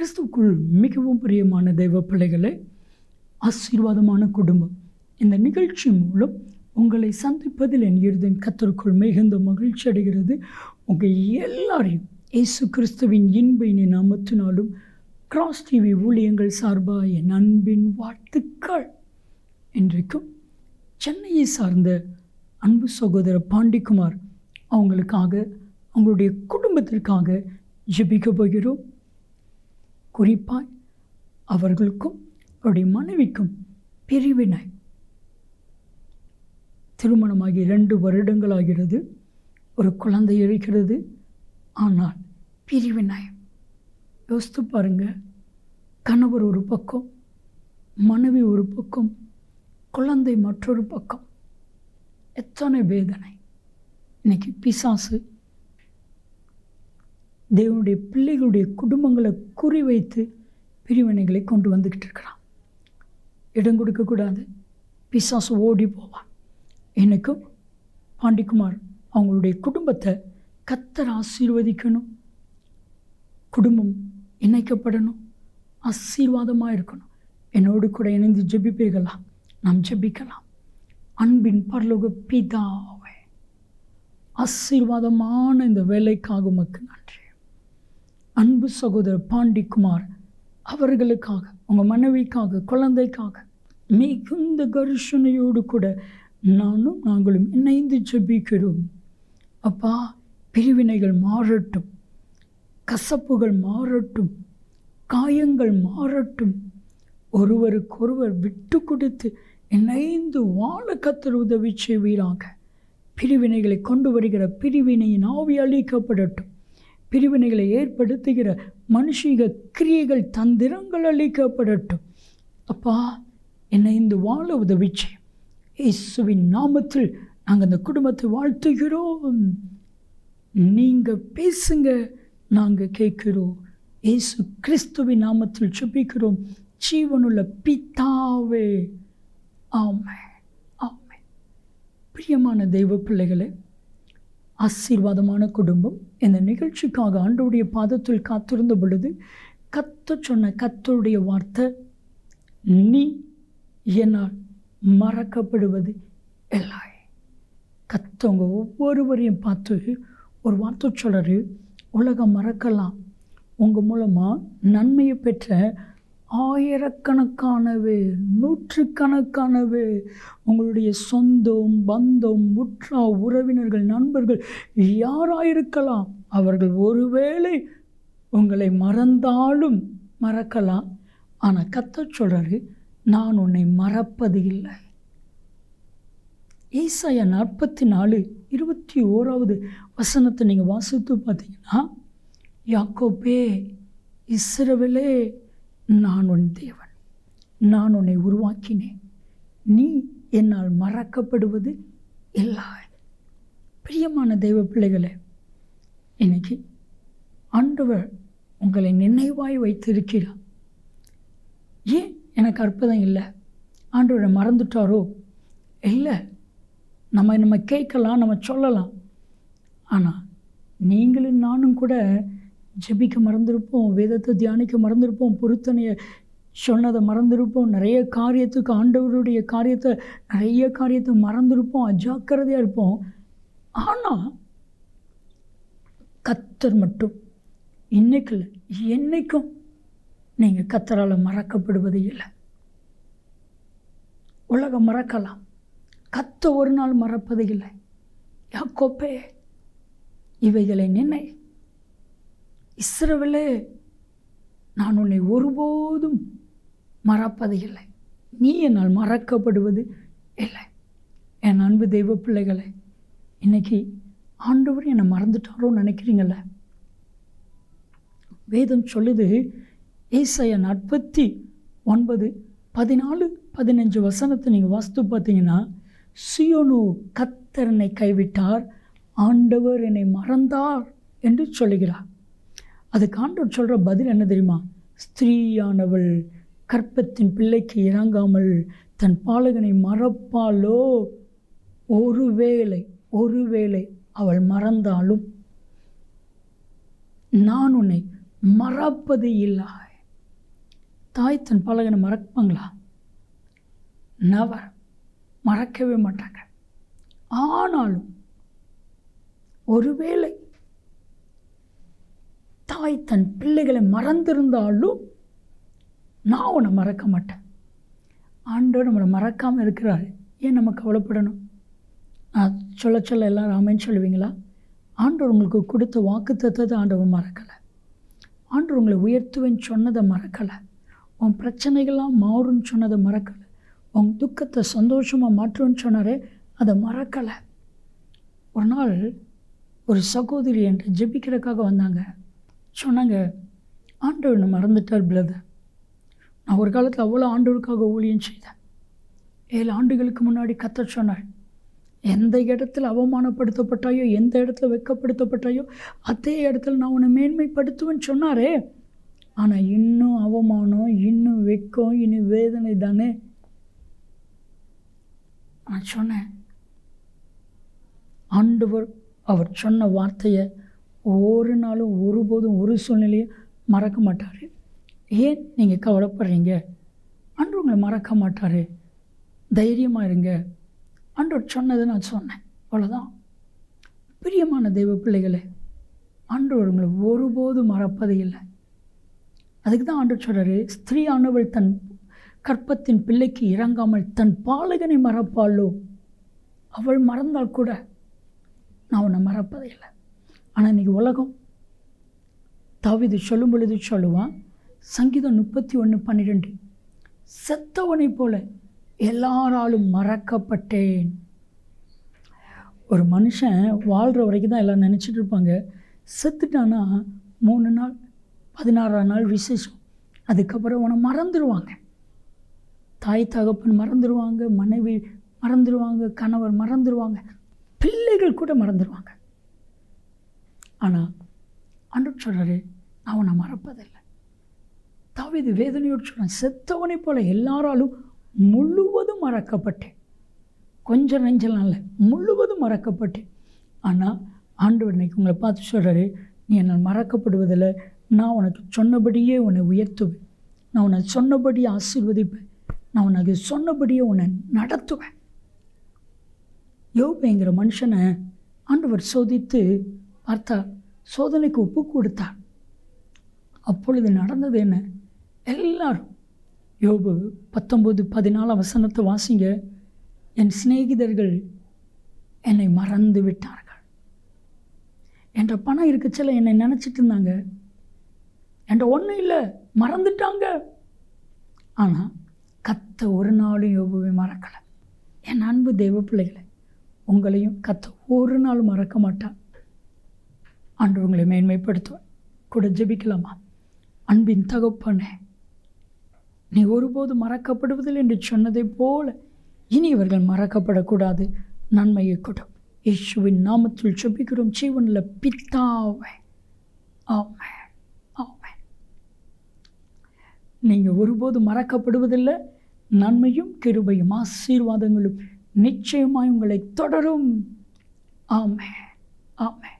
கிறிஸ்துக்குள் மிகவும் பிரியமான தெய்வ பிள்ளைகளே ஆசீர்வாதமான குடும்பம். இந்த நிகழ்ச்சி மூலம் உங்களை சந்திப்பதில் என் இருதயம் கத்தருக்குள் மிகுந்த மகிழ்ச்சி அடைகிறது. உங்கள் எல்லாரையும் இயேசு கிறிஸ்துவின் இன்பையினை நாமத்தினாலும் கிராஸ் டிவி ஊழியங்கள் சார்பாக என் அன்பின் வாழ்த்துக்கள். இன்றைக்கும் சென்னையை சார்ந்த அன்பு சகோதரர் பாண்டிக்குமார் அவங்களுக்காக அவங்களுடைய குடும்பத்திற்காக ஜெபிக்க போகிறோம். குறிப்பாய் அவர்களுக்கும் அவருடைய மனைவிக்கும் பிரிவினை. திருமணமாகி இரண்டு வருடங்களாகிறது. ஒரு குழந்தை இருக்கிறது. ஆனால் பிரிவினை. யோசித்து பாருங்கள் கணவர் ஒரு பக்கம் மனைவி ஒரு பக்கம் குழந்தை மற்றொரு பக்கம். எத்தனை வேதனை. இன்னைக்கு பிசாசு தேவனுடைய பிள்ளைகளுடைய குடும்பங்களை குறிவைத்து பிரிவினைகளை கொண்டு வந்துக்கிட்டு இருக்கிறான். இடம் கொடுக்கக்கூடாது பிசாசு ஓடி போவான். எனக்கும் பாண்டிக்குமார் அவங்களுடைய குடும்பத்தை கத்தர் ஆசீர்வதிக்கணும். குடும்பம் இணைக்கப்படணும். ஆசீர்வாதமாக இருக்கணும். என்னோடு கூட இணைந்து ஜெபிப்பீர்களா? நாம் ஜெபிக்கலாம். அன்பின் பரலோக பிதாவே ஆசீர்வாதமான இந்த வேலைக்காக உமக்கு நன்றி. அன்பு சகோதரர் பாண்டிக்குமார் அவர்களுக்காக உங்கள் மனைவிக்காக குழந்தைக்காக மிகுந்த கருஷனையோடு கூட நானும் நாங்களும் இணைந்து ஜெபிக்கிறோம். அப்பா பிரிவினைகள் மாறட்டும் கசப்புகள் மாறட்டும் காயங்கள் மாறட்டும். ஒருவருக்கொருவர் விட்டு கொடுத்து இணைந்து வாழ கத்தர் உதவி செய்வீராக. பிரிவினைகளை கொண்டு வருகிற பிரிவினையின் ஆவி அளிக்கப்படட்டும் பிரிவினைகளை ஏற்படுத்துகிற மனுஷீக கிரியைகள் தந்திரங்கள் அளிக்கப்படட்டும் அப்பா என்னை இந்த வாழ உதவி இயேசுவின் நாமத்தில் நாங்கள் அந்த குடும்பத்தை வாழ்த்துகிறோம். நீங்கள் பேசுங்க நாங்கள் கேட்கிறோம். இயேசு கிறிஸ்துவின் நாமத்தில் சுப்பிக்கிறோம் ஜீவனுள்ள பிதாவே. ஆமை ஆமை பிரியமான தெய்வ பிள்ளைகளே ஆசீர்வாதமான குடும்பம். இந்த நிகழ்ச்சிக்காக ஆண்டோடைய பாதத்தில் காத்திருந்த பொழுது கத்த சொன்ன கத்தருடைய வார்த்தை நீ என்னால் மறக்கப்படுவது இல்லை. கத்தவங்க ஒவ்வொருவரையும் பார்த்து ஒரு வார்த்தை சொல்கிறாரு உலகம் மறக்கலாம். உங்கள் மூலமாக நன்மையை பெற்ற ஆயிரக்கணக்கானவே நூற்றுக்கணக்கானவே உங்களுடைய சொந்தம் பந்தம் முற்றா உறவினர்கள் நண்பர்கள் யாராயிருக்கலாம்? அவர்கள் ஒருவேளை உங்களை மறந்தாலும் மறக்கலாம். ஆனால் கத்த சொல்கிறாரு நான் உன்னை மறப்பது இல்லை. ஈசாயா நாற்பத்தி நாலு இருபத்தி ஓராவது வசனத்தை நீங்கள் வாசித்து பார்த்தீங்கன்னா யாக்கோப்பே இஸ்ரவிலே நான் உன் தேவன். நான் உன்னை உருவாக்கினேன். நீ என்னால் மறக்கப்படுவது இல்லை பிரியமான தெய்வ பிள்ளைகளே இன்னைக்கு ஆண்டவர் உங்களை நினைவாய் வைத்திருக்கிறார். ஏன் எனக்கு அற்புதம் இல்லை? ஆண்டவரை மறந்துட்டாரோ? இல்லை. நம்ம நம்ம கேட்கலாம் நம்ம சொல்லலாம். ஆனால் நீங்களும் நானும் கூட ஜெபிக்க மறந்திருப்போம் வேதத்தை தியானிக்க மறந்திருப்போம் பொருத்தனையை சொன்னதை மறந்துருப்போம். நிறைய காரியத்துக்கு ஆண்டவருடைய காரியத்தை நிறைய காரியத்தை மறந்துருப்போம் அஜாக்கிரதையாக இருப்போம். ஆனால் கத்தர் மட்டும் இன்னைக்கு இல்லை என்னைக்கும் நீங்கள் கத்தரால் மறக்கப்படுவது இல்லை. உலகம் மறக்கலாம். கத்த ஒரு நாள் மறப்பது இல்லை. யாக்கோப்பே இவைகளை நினை. இஸ்ரவேலே நான் உன்னை ஒருபோதும் மறப்பது இல்லை நீ என்னால் மறக்கப்படுவது இல்லை. என் அன்பு தெய்வ பிள்ளைகளை இன்னைக்கு ஆண்டவர் என்னை மறந்துட்டாரோன்னு நினைக்கிறீங்கள? வேதம் சொல்லுது ஏசைய நாற்பத்தி ஒன்பது பதினாலு பதினஞ்சு வசனத்தை நீங்கள் வாஸ்து பார்த்தீங்கன்னா சியோனு கத்தரனை கைவிட்டார் ஆண்டவர் என்னை மறந்தார் என்று சொல்லுகிறார். அதுக்கு ஆண்டவர் சொல்கிற பதில் என்ன தெரியுமா? ஸ்திரீயானவள் கற்பத்தின் பிள்ளைக்கு இறங்காமல் தன் பாலகனை மறப்பாளோ? ஒருவேளை ஒருவேளை அவள் மறந்தாலும் நான் உன்னை மறப்பது இல்லை. தாய் தன் பாலகனை மறப்பாங்களா? நவர் மறக்கவே மாட்டாங்க. ஆனாலும் ஒருவேளை தாய் தன் பிள்ளைகளை மறந்திருந்தாலும் நான் உன்னை மறக்க மாட்டேன். ஆண்டவர் நம்மளை மறக்காமல் இருக்கிறாரு. ஏன் நம்ம கவலைப்படணும்? நான் சொல்ல சொல்ல எல்லாரும் ஆமைன்னு சொல்லுவீங்களா? ஆண்டவர் உங்களுக்கு கொடுத்த வாக்கு தத்துவத்தை ஆண்டவர் மறக்கலை. ஆண்டவர் உங்களை உயர்த்துவேன்னு சொன்னதை மறக்கலை. உன் பிரச்சனைகள்லாம் மாறும்னு சொன்னதை மறக்கலை. உன் துக்கத்தை சந்தோஷமாக மாற்றுன்னு சொன்னாரே அதை மறக்கலை. ஒரு நாள் ஒரு சகோதரி என்கிட்ட ஜெபிக்கிறதுக்காக வந்தாங்க. சொன்னாங்க ஆண்டவர் என்னை மறந்துட்டார் பிரதர் நான் ஒரு காலத்தில் அவ்வளோ ஆண்டவருக்காக ஊழியம் செய்தேன். ஏழு ஆண்டுகளுக்கு முன்னாடி கத்த சொன்னார் எந்த இடத்துல அவமானப்படுத்தப்பட்டாயோ எந்த இடத்துல வெட்கப்படுத்தப்பட்டாயோ அதே இடத்துல நான் உன்னை மேன்மைப்படுத்துவேன்னு சொன்னாரே. ஆனால் இன்னும் அவமானம் இன்னும் வெக்கம் இன்னும் வேதனை தானே? நான் சொன்னேன் ஆண்டவர் அவர் சொன்ன வார்த்தையை ஒரு நாளும் ஒருபோதும் ஒரு சூழ்நிலையும் மறக்க மாட்டார். ஏன் நீங்கள் கவலைப்படுறீங்க? அன்று உங்களை மறக்க மாட்டார். தைரியமாக இருங்க. அன்று சொன்னதை நான் சொன்னேன். அவ்வளோதான் பிரியமான தெய்வ பிள்ளைகளே ஆண்டவர் உங்களை ஒருபோதும் மறப்பதே இல்லை. அதுக்கு தான் ஆண்டவர் சொல்கிறாரு ஸ்திரீயானவள் தன் கற்பத்தின் பிள்ளைக்கு இறங்காமல் தன் பாலகனை மறப்பாளோ? அவள் மறந்தால் கூட நான் உன்னை மறப்பதே இல்லை. ஆனால் இன்றைக்கி உலகம் தாவிது சொல்லும் பொழுது சொல்லுவான் சங்கீதம் முப்பத்தி ஒன்று பன்னிரெண்டு செத்தவனை போல எல்லாராலும் மறக்கப்பட்டேன். ஒரு மனுஷன் வாழ்கிற வரைக்கும் தான் எல்லாம் நினச்சிட்டு இருப்பாங்க. செத்துட்டானா மூணு நாள் பதினாறாம் நாள் விசேஷம். அதுக்கப்புறம் உன்னை மறந்துடுவாங்க தாய் தகப்பன் மறந்துடுவாங்க மனைவி மறந்துடுவாங்க கணவர் மறந்துடுவாங்க பிள்ளைகள் கூட மறந்துடுவாங்க ஆனால் அன்று சொல்கிறாரு நான் உன்னை மறப்பதில்லை. தாவிது வேதனையோடு சொல்கிறேன் செத்தவனை போல எல்லாராலும் முழுவதும் மறக்கப்பட்டேன். கொஞ்சம் நெஞ்சலாம் இல்லை முழுவதும் மறக்கப்பட்டேன். ஆனால் ஆண்டவர் இன்னைக்கு உங்களை பார்த்து சொல்கிறாரு நீ என்னை மறக்கப்படுவதில்லை. நான் உனக்கு சொன்னபடியே உன்னை உயர்த்துவேன். நான் உன்னை சொன்னபடியே ஆசீர்வதிப்பேன். நான் உனக்கு சொன்னபடியே உன்னை நடத்துவேன். யோபேங்கிற மனுஷனை ஆண்டவர் சோதித்து பார்த்தார் சோதனைக்கு ஒப்பு கொடுத்தார் அப்பொழுது நடந்தது என்ன? எல்லாரும் யோபு பத்தொம்போது பதினாலாம் வசனத்தை வாசிங்க. என் சிநேகிதர்கள் என்னை மறந்து விட்டார்கள். என்ற பணம் இருக்கச்சில என்னை நினச்சிட்டு இருந்தாங்க. என்ற ஒன்றும் இல்லை மறந்துட்டாங்க. ஆனால் கத்த ஒரு நாளும் யோபுவை மறக்கலை. என் அன்பு தெய்வ பிள்ளைகளை உங்களையும் கத்த ஒரு நாள் மறக்க மாட்டான் ஆண்டு உங்களை மேன்மைப்படுத்துவேன் கூட ஜெபிக்கலாமா? அன்பின் தகப்பனே நீ ஒருபோது மறக்கப்படுவதில்லை என்று சொன்னதைப் போல இனி இவர்கள் மறக்கப்படக்கூடாது. நன்மையை கொடும் இயேசுவின் நாமத்தில் ஜெபிக்கிறோம். ஜீவனில் பித்தாவே ஆமே ஆமே நீங்கள் ஒருபோது மறக்கப்படுவதில்லை. நன்மையும் கிருபையும் ஆசீர்வாதங்களும் நிச்சயமாய் உங்களை தொடரும். ஆமே ஆமே